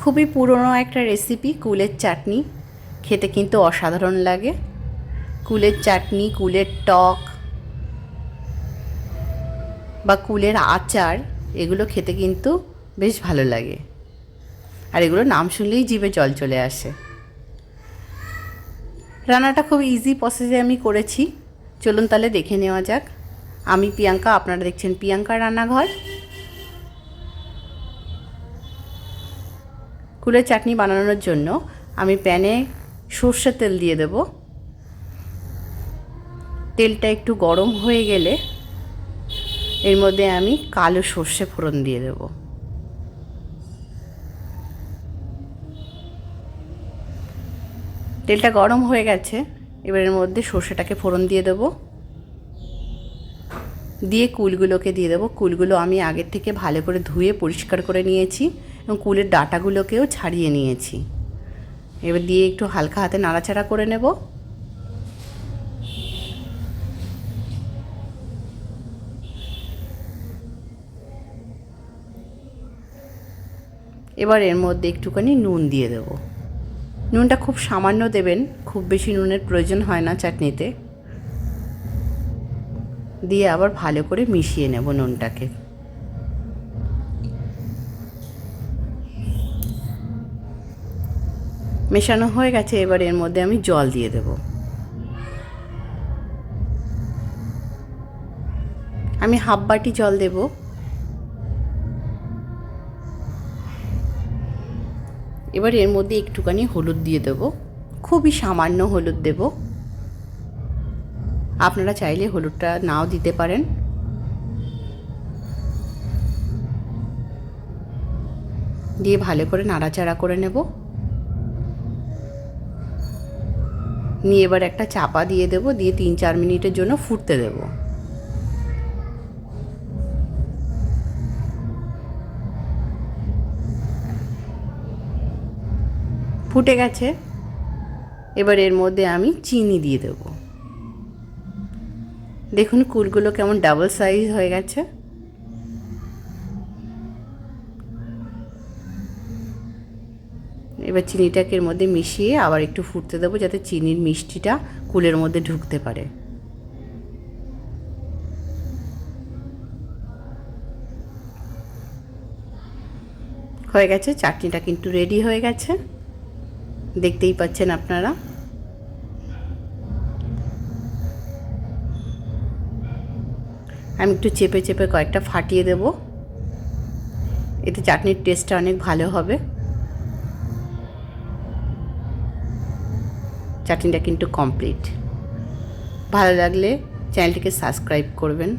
খুবই পুরনো একটা রেসিপি কুলের চাটনি। খেতে কিন্তু অসাধারণ লাগে। কুলের চাটনি, কুলের টক বা কুলের আচার, এগুলো খেতে কিন্তু বেশ ভালো লাগে। আর এগুলো নাম শুনলেই জিভে জল চলে আসে। রান্নাটা খুব ইজি প্রসেসে আমি করেছি। চলুন তাহলে দেখে নেওয়া যাক। আমি প্রিয়াঙ্কা, আপনারা দেখছেন প্রিয়াঙ্কা রান্নাঘর। কুলের চাটনি বানানোর জন্য আমি প্যানে সর্ষের তেল দিয়ে দেব। তেলটা একটু গরম হয়ে গেলে এর মধ্যে আমি কালো সর্ষে ফোড়ন দিয়ে দেব। তেলটা গরম হয়ে গেছে, এবার এর মধ্যে সর্ষেটাকে ফোড়ন দিয়ে দেবো। দিয়ে কুলগুলোকে দিয়ে দেবো। কুলগুলো আমি আগের থেকে ভালো করে ধুয়ে পরিষ্কার করে নিয়েছি। এবং কুলের ডাটাগুলোকেও ছাড়িয়ে নিয়েছি। এবার দিয়ে একটু হালকা হাতে নাড়াচাড়া করে নেব। এবার এর মধ্যে একটুখানি নুন দিয়ে দেব। নুনটা খুব সামান্য দেবেন, খুব বেশি নুনের প্রয়োজন হয় না চাটনিতে। দিয়ে আবার ভালো করে মিশিয়ে নেব নুনটাকে। মেশানো হয়ে গেছে, এবার এর মধ্যে আমি জল দিয়ে দেব। আমি হাফ বাটি জল দেব। এবার এর মধ্যে একটুখানি হলুদ দিয়ে দেব। খুবই সামান্য হলুদ দেবো। আপনারা চাইলে হলুদটা নাও দিতে পারেন। দিয়ে ভালো করে নাড়াচাড়া করে নেব। নিয়ে এবার একটা চাপা দিয়ে দেব, দিয়ে তিন চার মিনিটের জন্য ফুটতে দেব। ফুটে গেছে। এবার এর মধ্যে আমি চিনি দিয়ে দেবো। দেখুন, কুলগুলো কেমন ডাবল সাইজ হয়ে গেছে। এবার চিনিটাকে এর মধ্যে মিশিয়ে আবার একটু ফুটতে দেবো যাতে চিনির মিষ্টিটা কুলের মধ্যে ঢুকতে পারে। হয়ে গেছে, চাটনিটা কিন্তু রেডি হয়ে গেছে। দেখতেই পাচ্ছেন আপনারা। আমি একটু চেপে চেপে কয়েকটা ফাটিয়ে দেব। এতে চাটনির টেস্টটা অনেক ভালো হবে। চাটনিটা কিন্তু কমপ্লিট ভালো লাগলে চ্যানেলটিকে সাবস্ক্রাইব করবেন।